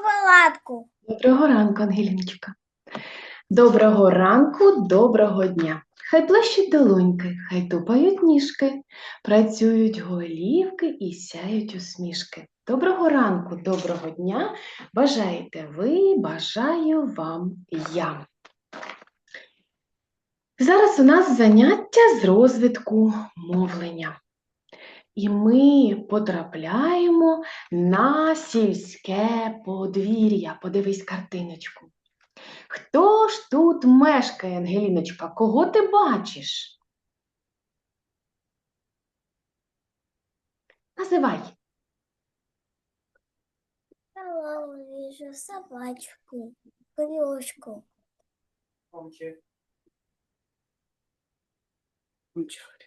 шоколадку. Доброго ранку, Ангеліночка. Доброго ранку, доброго дня. Хай плещуть долоньки, хай тупають ніжки, працюють голівки і сяють усмішки. Доброго ранку, доброго дня. Бажаєте ви, бажаю вам я. Зараз у нас заняття з розвитку мовлення. І ми потрапляємо на сільське подвір'я. Подивись картиночку. Хто ж тут мешкає, Ангеліночка? Кого ти бачиш? Називай. Я вижу собачку, крюшку. Громче. Громче.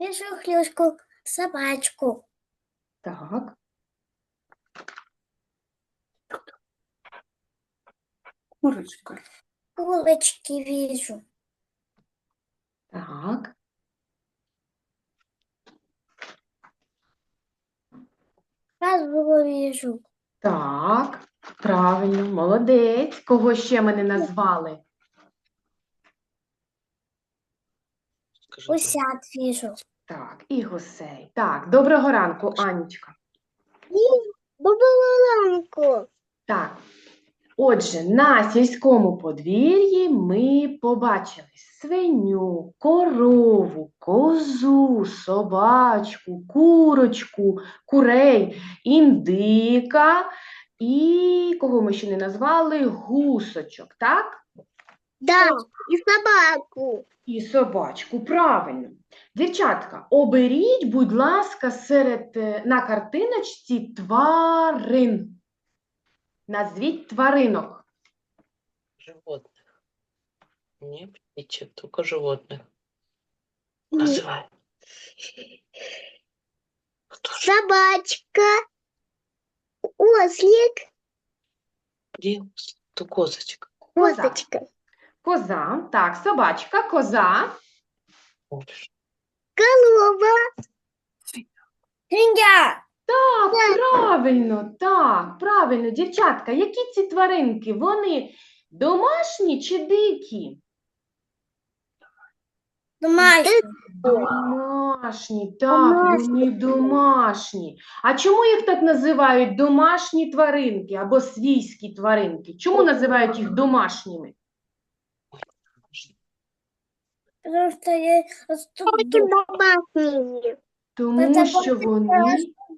Вижу хлюшку, собачку. Так. Курочка. Кулочки вижу. Так. Козу вижу. Так. Правильно, молодець. Кого ще ми не назвали? Усят вижу. Так, і гусей. Так, доброго ранку, Анічка. Бабаланку. Так. Отже, на сільському подвір'ї ми побачили свиню, корову, козу, собачку, курочку, курей, індика і кого ми ще не назвали? Гусочок, так? Да, и собаку. І собачку, правильно. Дівчатка, оберіть, будь ласка, серед е, на картиночці тварин. Назвіть тваринок. Животных. Не птичек, только животных. Называй. Кто же? Собачка. Ослик. Где? Ты козочка. Коза. Коза, так, собачка, коза, Смотришь. Голова. Свинья. Так, правильно, так, правильно, дівчатка, які ці тваринки? Вони домашні чи дикі? Домашний. Домашні, так, вони домашні. А чому їх так називають домашні тваринки або свійські тваринки? Чому називають їх домашніми? Потому что я домашние. Тому Це що вони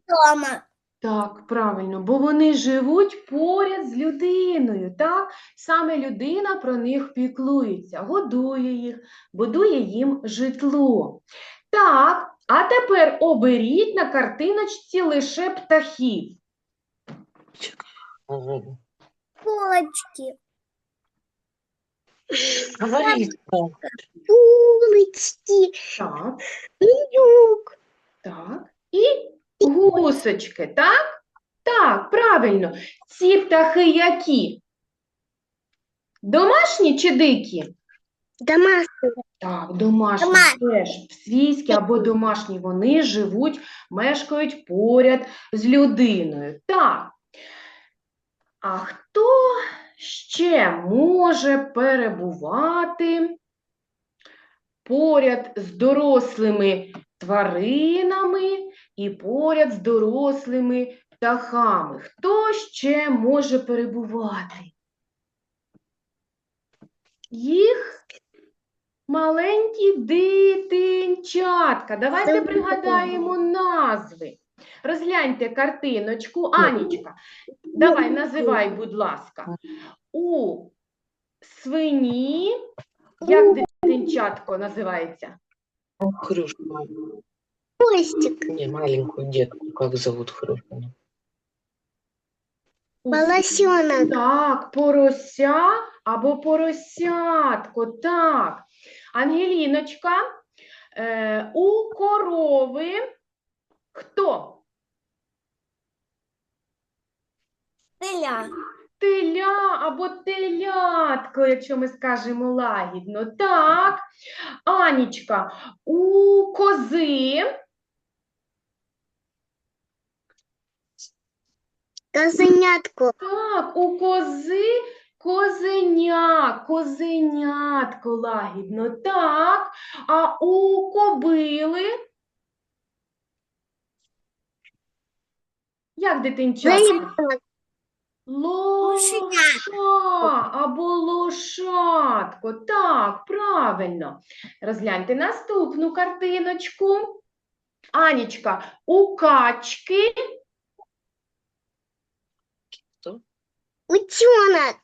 Дома. Так, правильно, бо вони живуть поряд з людиною, так? Саме людина про них піклується, годує їх, будує їм житло. Так, а тепер оберіть на картиночці лише птахів. Мгм. Кулочки. Говори. Так, Юг. так. І гусочки, так? Так, правильно. Ці птахи які? Домашні чи дикі? Домашние. Так, домашні Домашні. теж свійські або домашні, вони живуть, мешкають поряд з людиною. Так. А хто ще може перебувати поряд з дорослими тваринами і поряд з дорослими птахами? Хто ще може перебувати? Їх Маленькі дитинчатка. Давайте пригадаємо назви. Розгляньте картиночку. Анічка, давай називай, будь ласка. У свині, як дитинчатко називається? Хрюшка. Костик. Не, маленькую детку. Как зовут Хрюшку? У Волосенок. Так, порося або поросятко, так. Ангеліночка, е, у корови хто? Теля. Теля або телятко, якщо ми скажемо лагідно. Так. Анічка, у кози Козенятку. Так, у кози козеня, козенятко лагідно, так. А у кобили? Як дитинчатко? Лоша або лошадко. Так, правильно. Розгляньте наступну картиночку. Анічка, у качки Утенок.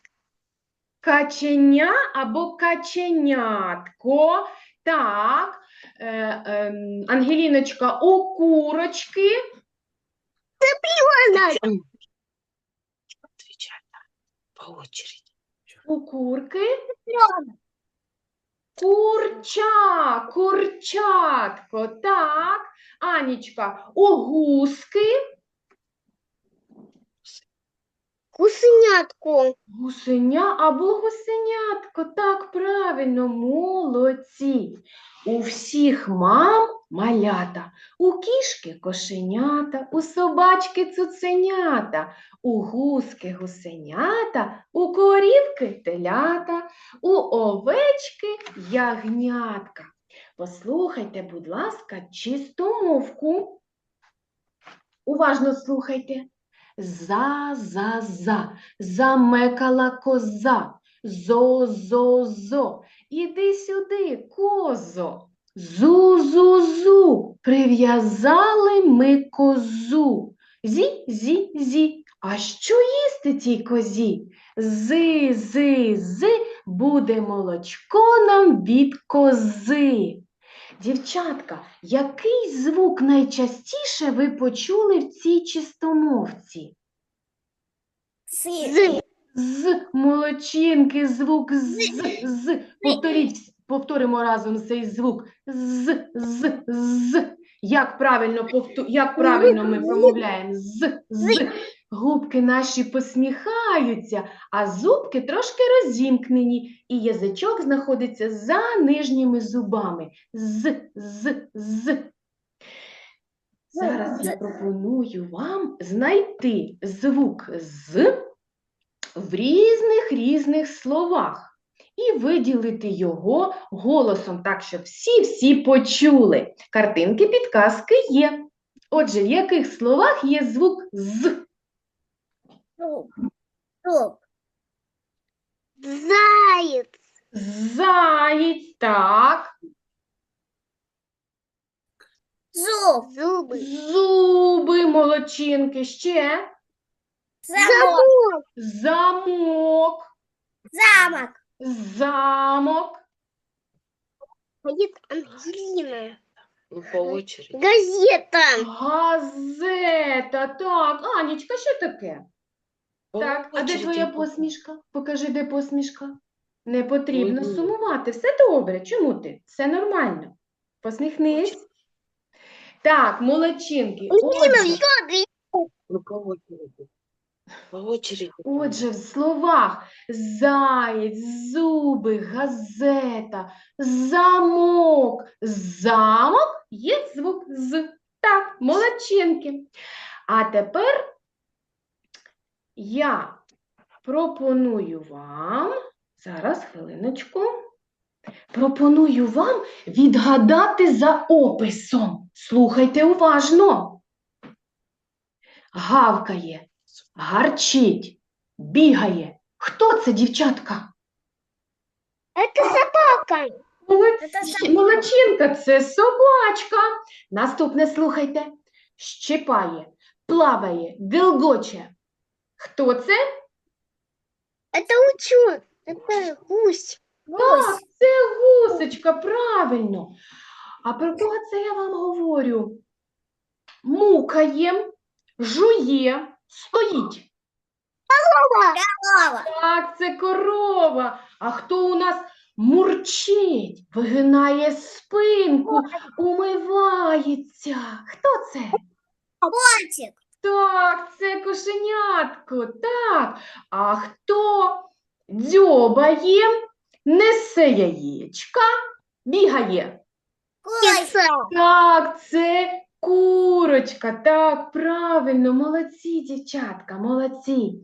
каченя або каченятко. Так, е, ем, Ангеліночка, у курочки. Утенок. Очереди. У курки. Курча, курчатко, так. Анічка, у гуски, Гусенятку. гусеня або гусенятко, так, правильно, молодці. У всіх мам малята, у кішки кошенята, у собачки цуценята, у гуски гусенята, у корівки телята, у овечки ягнятка. Послухайте, будь ласка, чистомовку. Уважно слухайте. За, за, за, замекала коза, зо, зо, зо. Іди сюди, козо. Зу, прив'язали ми козу. Зі, зі, зі. А що їсти цій козі? Зи, зи, зи, буде молочко нам від кози. Дівчатка, який звук найчастіше ви почули в цій чистомовці? З. З молочинки, звук з, з. Повторіть, повторимо разом цей звук. З, з, з. Як правильно, повту- як правильно ми промовляємо? З, з. Губки наші посміхаються, а зубки трошки розімкнені, і язичок знаходиться за нижніми зубами. З, з, з. Зараз я пропоную вам знайти звук з в різних різних словах і виділити його голосом, так, щоб всі-всі почули. Картинки, підказки є. Отже, в яких словах є звук з? Стоп. Стоп. Заєць, так. Зуб. Зубы. Зуби, молодчинки, ще. Замок. Замок, Замок. Замок. Ходит Ангелина. Ну, по очереди. Газета. Газета, так. Анічка, що таке? По Так, а де твоя посмішка? Покажи, де посмішка. Не потрібно Ой, сумувати. Все добре. Чому ти? Все нормально. Посміхнись. Так, молодчинки. Ангелина, Отже, все, Ну, по очереди. По очереди. отже, в словах заєць, зуби, газета, замок, замок є звук з. Так, молодчинки. А тепер я пропоную вам, зараз хвилиночку, пропоную вам відгадати за описом. Слухайте уважно. Гавкає, гарчить, бігає. Хто це, дівчатка? Это собака. Молодці, молодчинка, це собачка. Наступне слухайте. Щипає, плаває, гилгоче. Хто це? Это учет. Это гусь. Так, це гусечка, правильно. А про кого це я вам говорю? Мукає, жує, стоїть. Корова. Так, це корова. А хто у нас мурчить, вигинає спинку, умивається? Хто це? Котик. Так, це кошенятко, так. А хто дзьобає, несе яєчка, бігає? Так, це Курочка, так, правильно, молодці, дівчатка, молодці.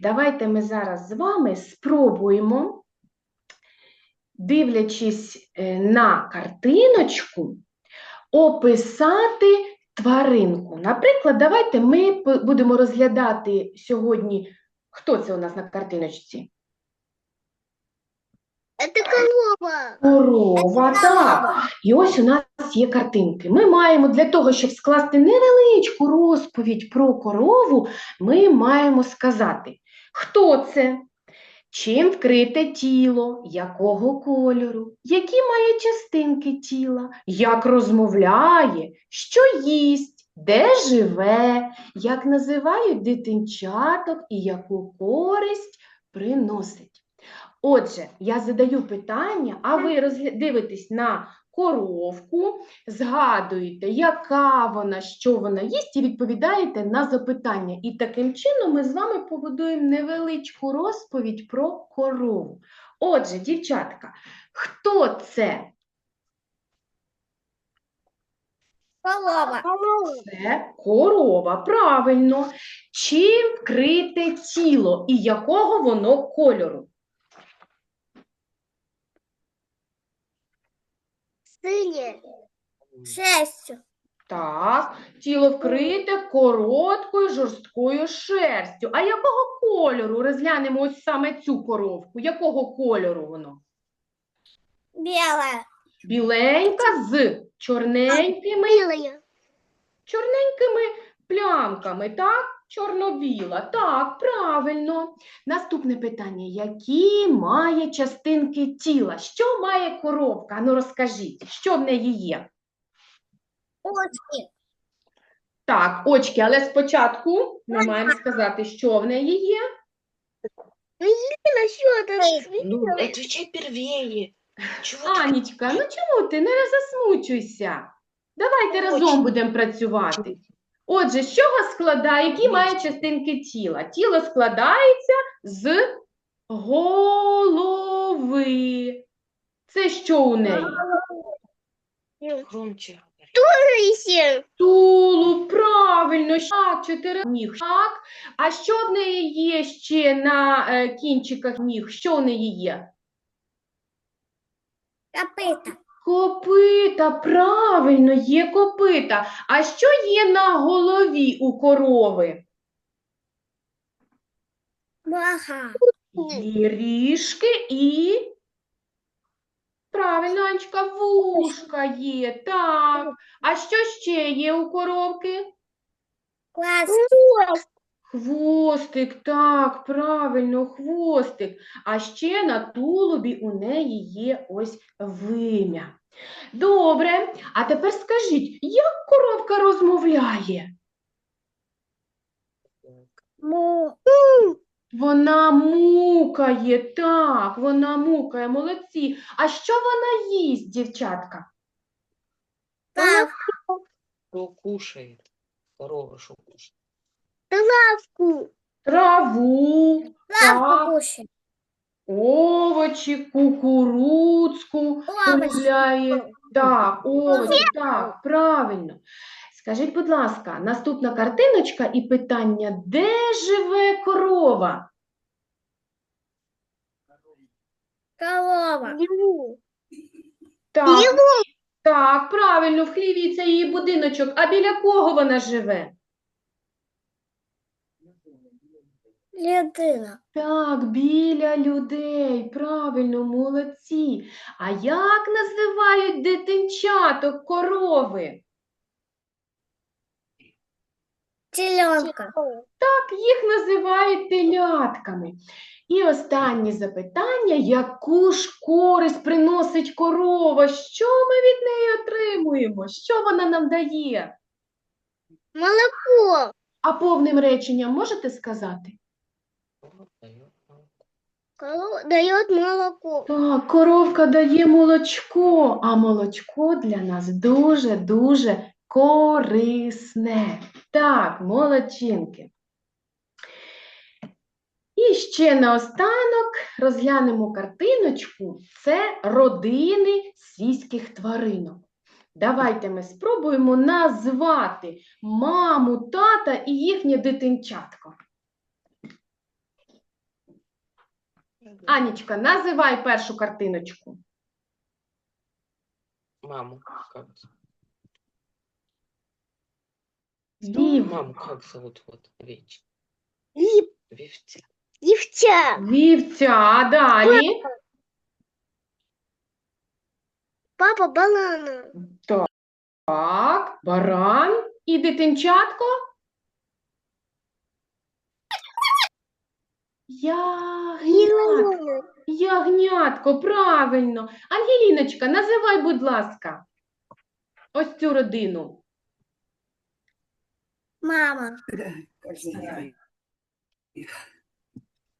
Давайте ми зараз з вами спробуємо, дивлячись е, на картиночку, описати тваринку. Наприклад, давайте ми будемо розглядати сьогодні, хто це у нас на картиночці? Это корова. Корова, так. І ось у нас є картинки. Ми маємо для того, щоб скласти невеличку розповідь про корову, ми маємо сказати, хто це, чим вкрите тіло, якого кольору, які має частинки тіла, як розмовляє, що їсть, де живе, як називають дитинчаток і яку користь приносить. Отже, я задаю питання, а ви розгля- дивитесь на коровку, згадуєте, яка вона, що вона їсть, і відповідаєте на запитання. І таким чином ми з вами побудуємо невеличку розповідь про корову. Отже, дівчатка, хто це? Корова. Це корова, правильно. Чим вкрите тіло і якого воно кольору? Сыне. Шестью. Так, тіло вкрите короткою жорсткою шерстю. А якого кольору? Розглянемо ось саме цю коровку. Якого кольору воно? Белая. Біленька з чорненькими, Белая. чорненькими плямками, так? Чорно-біла. Так, правильно. Наступне питання. Які має частинки тіла? Що має коровка? Ну розкажіть, що в неї є? Очки. Так, очки, але спочатку ми маємо сказати, що в неї є. Ну, отвечай первее. Чего ты Анічка, ну чому ти? Не засмучуйся. Давайте разом будемо працювати. Отже, з чого складає, які має частинки тіла? Тіло складається з голови. Це що у неї? громче. Тулуб, правильно, так, чотири ніг. Так. А що в неї є ще на е, кінчиках ніг? Що в неї є? Копыта. Копита, правильно, є копита. А що є на голові у корови? Блага. Є ріжки і. Правильно, Анечка, вушка є, так. А що ще є у коровки? Глаз. Хвостик, так, правильно, хвостик. А ще на тулубі у неї є ось вим'я. Добре, а тепер скажіть, як коровка розмовляє? Му. Вона мукає, так, вона мукає, молодці. А що вона їсть, дівчатка? Травку. Что кушает? Корова что кушает? Травку. Траву, Травку кушай. Овочі, кукурудзку полюбляє. Так, овочі, так, правильно. Скажіть, будь ласка, наступна картиночка і питання, де живе корова? Корова. Так, так, правильно, в хліві це її будиночок. А біля кого вона живе? Людина. Так, біля людей, правильно, молодці. А як називають дитинчаток корови? Теленка. Так, їх називають телятками. І останнє запитання, яку ж користь приносить корова? Що ми від неї отримуємо? Що вона нам дає? Молоко. А повним реченням можете сказати? Корова дает молоко. Так, коровка дає молочко, а молочко для нас дуже-дуже корисне. Так, молодчинки. І ще наостанок розглянемо картиночку. Це родини свійських тваринок. Давайте ми спробуємо назвати маму, тата і їхнє дитинчатко. Анічка, називай першу картиночку. Маму как? Вів. Маму как зовут? Вот, Вич. Ліп, Вивтя. дівча. Вівця, далі. Папа банана. Так, баран і дитинчатко. Ягнятко. Ягнятко, правильно. Ангеліночка, називай, будь ласка, ось цю родину. Мама.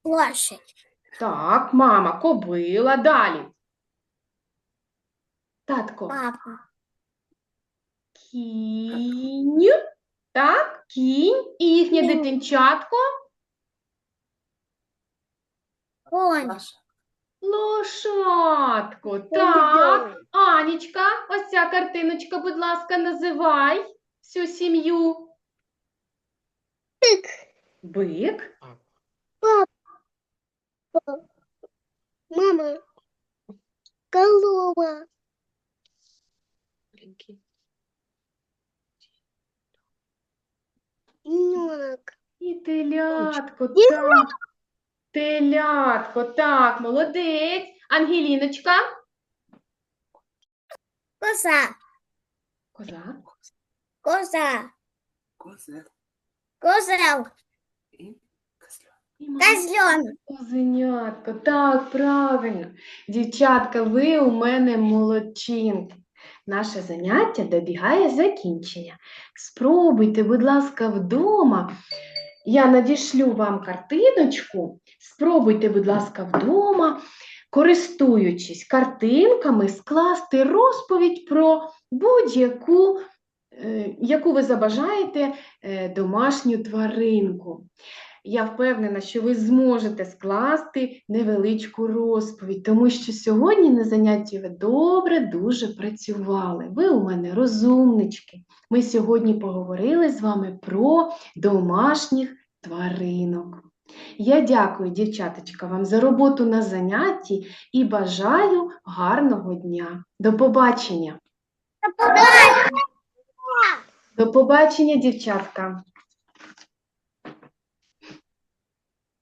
Лошадь. Так, мама, кобила, далі. Татко, Папа. кінь. Так, кінь і їхнє дитинчатко. Конь. Лошадко, так. Анічка, ось ця картиночка, будь ласка, називай всю сім'ю. Бик. Бик. Мама. Корова. Маленький. І телятко, так. Телятко, так, молодець. Ангеліночка. Коза. Коза. Коза. Козел. Козленок. Козенятко, так, правильно. Дівчатка, ви у мене молодчинки. Наше заняття добігає закінчення. Спробуйте, будь ласка, вдома. Я надішлю вам картиночку. Спробуйте, будь ласка, вдома, користуючись картинками, скласти розповідь про будь-яку, е, яку ви забажаєте е, домашню тваринку. Я впевнена, що ви зможете скласти невеличку розповідь, тому що сьогодні на занятті ви добре дуже працювали. Ви у мене розумнички. Ми сьогодні поговорили з вами про домашніх тваринок. Я дякую, дівчаточка, вам за роботу на занятті і бажаю гарного дня. До побачення! До побачення, дівчатка!